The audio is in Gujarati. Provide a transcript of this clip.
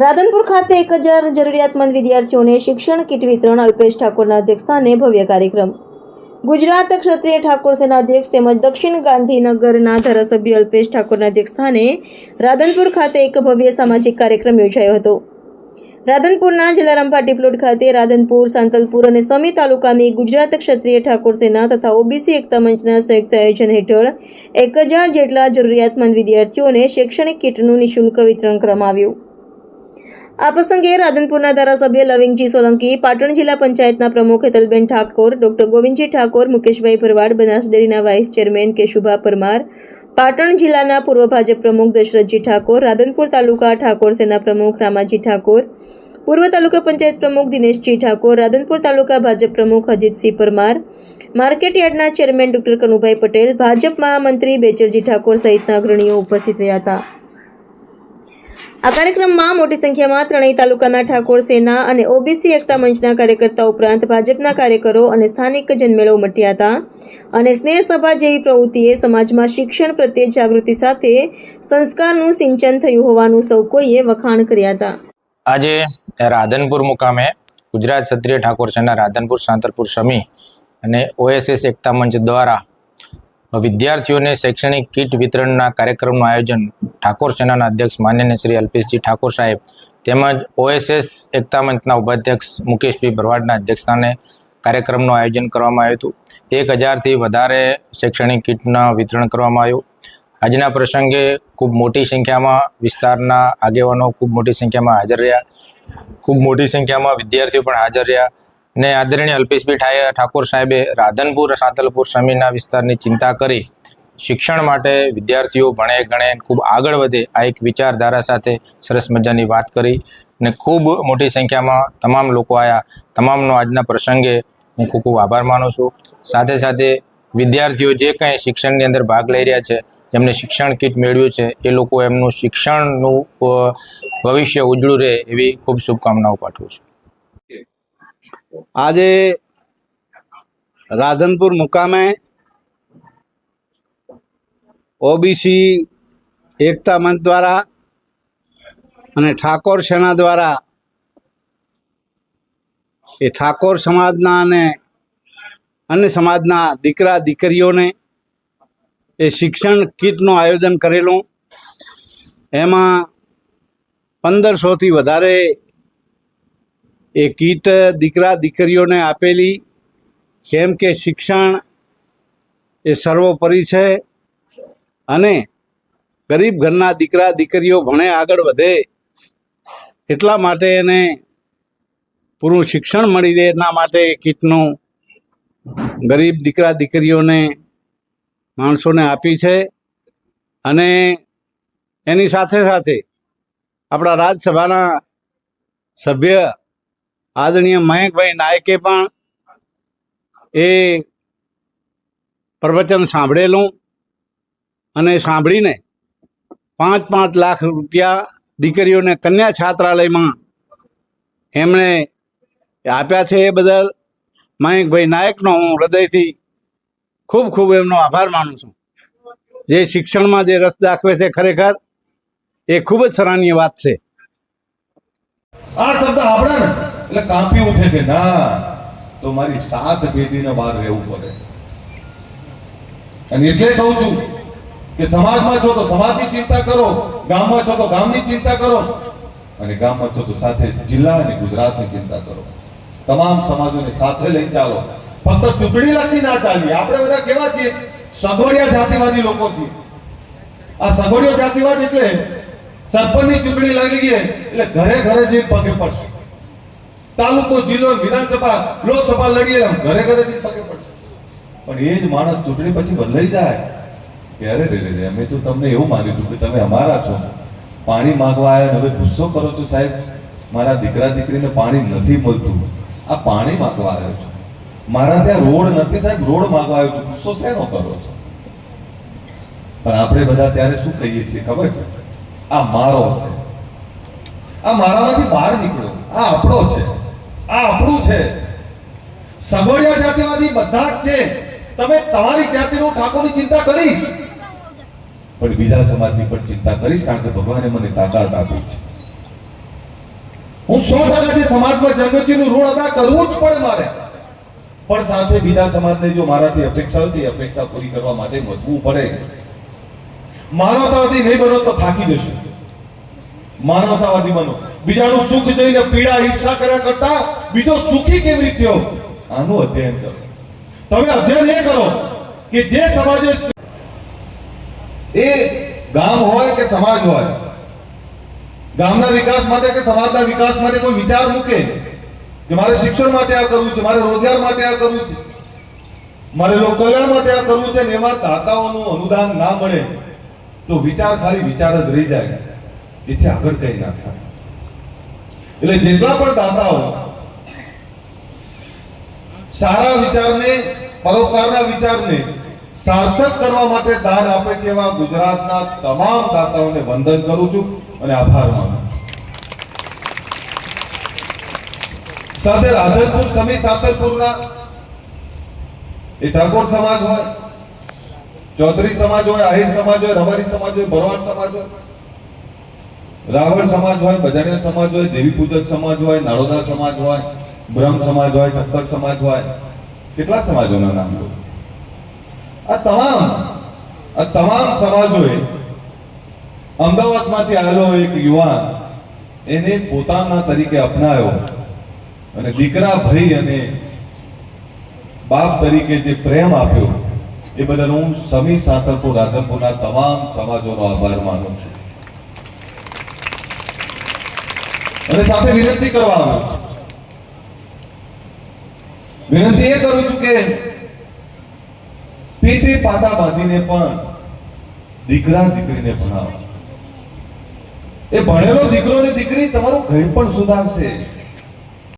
રાધનપુર ખાતે એક હજાર જરૂરિયાતમંદ વિદ્યાર્થીઓને શિક્ષણ કીટ વિતરણ અલ્પેશ ઠાકોરના અધ્યક્ષસ્થાને ભવ્ય કાર્યક્રમ. ગુજરાત ક્ષત્રિય ઠાકોર સેના અધ્યક્ષ તેમજ દક્ષિણ ગાંધીનગરના ધારાસભ્ય અલ્પેશ ઠાકોરના અધ્યક્ષસ્થાને રાધનપુર ખાતે એક ભવ્ય સામાજિક કાર્યક્રમ યોજાયો હતો. રાધનપુરના જલારામ પાટીપ્લોટ ખાતે રાધનપુર, સાંતલપુર અને સમી તાલુકાની ગુજરાત ક્ષત્રિય ઠાકોર સેના તથા ઓબીસી એકતા મંચના સંયુક્ત આયોજન હેઠળ એક હજાર જેટલા જરૂરિયાતમંદ વિદ્યાર્થીઓને શૈક્ષણિક કીટનું નિઃશુલ્ક વિતરણ કરવામાં આવ્યું. આ પ્રસંગે રાધનપુરના ધારાસભ્ય લવિંગજી સોલંકી, પાટણ જિલ્લા પંચાયતના પ્રમુખ હેતલબેન ઠાકોર, ડોક્ટર ગોવિંદજી ઠાકોર, મુકેશભાઈ ભરવાડ બનાસ ડેરીના વાઇસ ચેરમેન કેશુભા પરમાર, પાટણ જિલ્લાના પૂર્વ ભાજપ પ્રમુખ દશરથજી ઠાકોર, રાધનપુર તાલુકા ઠાકોર સેના પ્રમુખ રામાજી ઠાકોર, પૂર્વ તાલુકા પંચાયત પ્રમુખ દિનેશજી ઠાકોર, રાધનપુર તાલુકા ભાજપ પ્રમુખ Ajitsinh Parmar, market chairman doctor Kanubhai Patel, Bhajap મહામંત્રી બેચરજી ઠાકોર સહિતના અગ્રણીઓ ઉપસ્થિત રહ્યા હતા. આ કાર્યક્રમમાં મોટી સંખ્યામાં ત્રણેય તાલુકાના ઠાકોર સેના અને ઓબીસી, એકતા મંચના કાર્યકર્તા ઉપરાંત ભાજપના કાર્યકરો અને સ્થાનિક જનમેળો ઉમટ્યા હતા. અને સ્નેહ સભા જેવી પ્રવૃત્તિએ સમાજમાં શિક્ષણ પ્રત્યે જાગૃતિ સાથે સંસ્કારનું સિંચન થયું હોવાનું સૌ કોઈએ વખાણ કર્યા હતા. આજે રાધનપુર મુકામે ગુજરાત ક્ષત્રિય ઠાકોર સેના રાધનપુર, સાંતરપુર સમી અને ઓએસએસ એકતા મંચ દ્વારા વિદ્યાર્થીઓને શૈક્ષણિક કીટ વિતરણના કાર્યક્રમનું આયોજન ઠાકોર સેનાના અધ્યક્ષ માનનીય શ્રી અલ્પેશજી ઠાકોર સાહેબ તેમજ ઓએસએસ એકતા મંચના ઉપાધ્યક્ષ મુકેશભાઈ ભરવાડના અધ્યક્ષસ્થાને કાર્યક્રમનું આયોજન કરવામાં આવ્યું હતું. એક હજારથી વધારે શૈક્ષણિક કીટના વિતરણ કરવામાં આવ્યું. આજના પ્રસંગે ખૂબ મોટી સંખ્યામાં વિસ્તારના આગેવાનો ખૂબ મોટી સંખ્યામાં હાજર રહ્યા. ખૂબ મોટી સંખ્યામાં વિદ્યાર્થીઓ પણ હાજર રહ્યા. ને આદરણીય અલ્પેશભાઈ ઠાકોર સાહેબે રાધનપુર, સાતલપુર સમીના વિસ્તારની ચિંતા કરી શિક્ષણ માટે વિદ્યાર્થીઓ ભણે ગણે ખૂબ આગળ વધે આ એક વિચારધારા સાથે સરસ મજાની વાત કરી ને ખૂબ મોટી સંખ્યામાં તમામ લોકો આવ્યા તમામનો આજના પ્રસંગે હું ખૂબ ખૂબ આભાર માનું છું. સાથે સાથે વિદ્યાર્થીઓ જે કંઈ શિક્ષણની અંદર ભાગ લઈ રહ્યા છે, જેમને શિક્ષણ કીટ મેળવ્યું છે, એ લોકો એમનું શિક્ષણનું ભવિષ્ય ઉજળું રહે એવી ખૂબ શુભકામનાઓ પાઠવું છું. આજે રાધનપુર મુકામે ઓબીસી એકતા મંચ દ્વારા અને ઠાકોર સેના દ્વારા એ ઠાકોર સમાજના અને અન્ય સમાજના દીકરા દીકરીઓને એ શિક્ષણ કીટનું આયોજન કરેલું. એમાં પંદરસોથી વધારે એ કીટ દીકરા દીકરીઓને આપેલી, કેમ કે શિક્ષણ એ સર્વોપરી છે અને ગરીબ ઘરના દીકરા દીકરીઓ ભણે આગળ વધે, એટલા માટે એને પૂરું શિક્ષણ મળી રહે, એના માટે કીટનું ગરીબ દીકરા દીકરીઓને માણસોને આપી છે અને એની સાથે સાથે આપણા રાજ્યસભાના સભ્ય આદરણીય મહેકભાઈ નાયકે પણ એ પ્રવચન સાંભળેલું અને સાંભળીને પાંચ પાંચ લાખ રૂપિયા દીકરીઓને કન્યા છાત્રાલયમાં એમણે આપ્યા છે એ બદલ મહેકભાઈ નાયકનો હું હૃદયથી ખૂબ ખૂબ એમનો આભાર માનું છું. જે શિક્ષણમાં જે રસ દાખવે છે ખરેખર એ ખૂબ જ સરાહનીય વાત છે. આ શબ્દ આપણે એટલે કાંપી ઉઠે કે ના, તો મારી સાત પેઢીને બહાર રહેવું પડે. અને એટલે કહું છું કે સમાજમાં છો તો સમાજની ચિંતા કરો, ગામમાં છો તો ગામની ચિંતા કરો, અને ગામમાં છો તો સાથે જિલ્લા અને ગુજરાતની ચિંતા કરો. તમામ સમાજોને સાથે લઈ ચાલો. ફક્ત ચૂંટણી લક્ષી ના ચાલીએ. આપણે બધા કેવા છીએ? સગવડિયા જાતિવાદી લોકો છીએ. આ સગવડિયો જાતિવાદ એટલે સરપંચની ચૂંટણી લઈ લઈએ એટલે ઘરે ઘરે જઈ પગે પડશે. તાલુકો, જિલ્લો, વિધાનસભા, લોકસભા લડીએ ઘરે ઘરે જઈને પગે પડશે પણ એ જ માણસ ચૂંટણી પછી બદલાઈ જાય. ત્યારે રે રે અમે તો તમને એવું માન્યું હતું કે તમે અમારા છો. પાણી માગવા આવ્યા હવે ગુસ્સો કરો છો સાહેબ? મારા દીકરા, દીકરીને પાણી નથી મળતું. આ પાણી માગવા આવ્યો છું. મારા ત્યાં રોડ નથી સાહેબ, રોડ માગવા આવ્યો છું. ગુસ્સો શેનો કરો છો? પણ આપણે બધા ત્યારે શું કહીએ છીએ, ખબર છે? આ મારો છે. આ મારામાંથી બહાર નીકળ્યો આ આપણો છે. આ આપણું છે. સગોડિયા જાતિવાદી બધા જ છે. તમે તમારી જાતિનું ઠાકોરની ચિંતા કરીશ. પણ બીજા સમાજની પણ ચિંતા કરીશ કારણ કે ભગવાને મને તાકાત આપી છે. હું સો ટકા સમાજમાં જન્મ્યો છું ઋણ અદા કરવું જ પડે મારે. પણ સાથે બીજા સમાજને જો મારાથી અપેક્ષા હતી, અપેક્ષા પૂરી કરવા માટે મજવું પડે. માનવતાવાદી નહીં બનો તો થાકી જશો. માનવતાવાદી બનો. બીજાનું સુખ જોઈને પીડા, હિંસા કર્યા કરતા બીજો સુખી કેવી રીતે આનું અધ્યયન કરો. તમે અધ્યયન એ કરો કે જે સમાજે એ ગામ હોય કે સમાજ હોય, ગામના વિકાસ માટે કે સમાજના વિકાસ માટે કોઈ વિચાર મૂકે કે મારે શિક્ષણ માટે આ કરવું છે, મારે રોજગાર માટે આ કરવું છે, મારે લોક કલ્યાણ માટે આ કરવું છે ને એમાં દાતાઓનું અનુદાન ના મળે, તો વિચાર ખાલી વિચાર જ રહી જાય. એથી આગળ કઈ ના થાય એટલે જેટલા પણ દાતાઓ સારા વિચારને, પરોપકારના વિચારને સાર્થક કરવા માટે દાન આપે છે એવા ગુજરાતના તમામ દાતાઓને વંદન કરું છું અને આભાર માનું સાથે રાધનપુર, સમી સાતલપુરના એ ઠાકોર સમાજ હોય, ચૌધરી સમાજ હોય, આહિર સમાજ હોય, રબારી સમાજ હોય, ભરવાડ સમાજ હોય રાવળ સમાજ હોય બજાણીયા સમાજ હોય દેવી પૂજક સમાજ હોય નારોદા સમાજ હોય, બ્રહ્મ સમાજ હોય ઠક્કર સમાજ હોય. કેટલા સમાજોના નામ લો? આ તમામ આ તમામ સમાજોએ અમદાવાદમાંથી આવેલો એક યુવાન એને પોતાના તરીકે અપનાવ્યો અને દીકરા ભાઈ અને બાપ તરીકે જે પ્રેમ આપ્યો, એ બદલ હું સમી સાતરપુર, રાધનપુરના તમામ સમાજોનો આભાર માનું છું. અને સાથે વિનંતી કરવા આવ્યો વિનંતી એ કરું છું કે પેટે પાટા બાંધીને પણ દીકરા દીકરીને ભણાવો. એ ભણેલો દીકરો ને દીકરી તમારું ઘર પણ સુધારશે.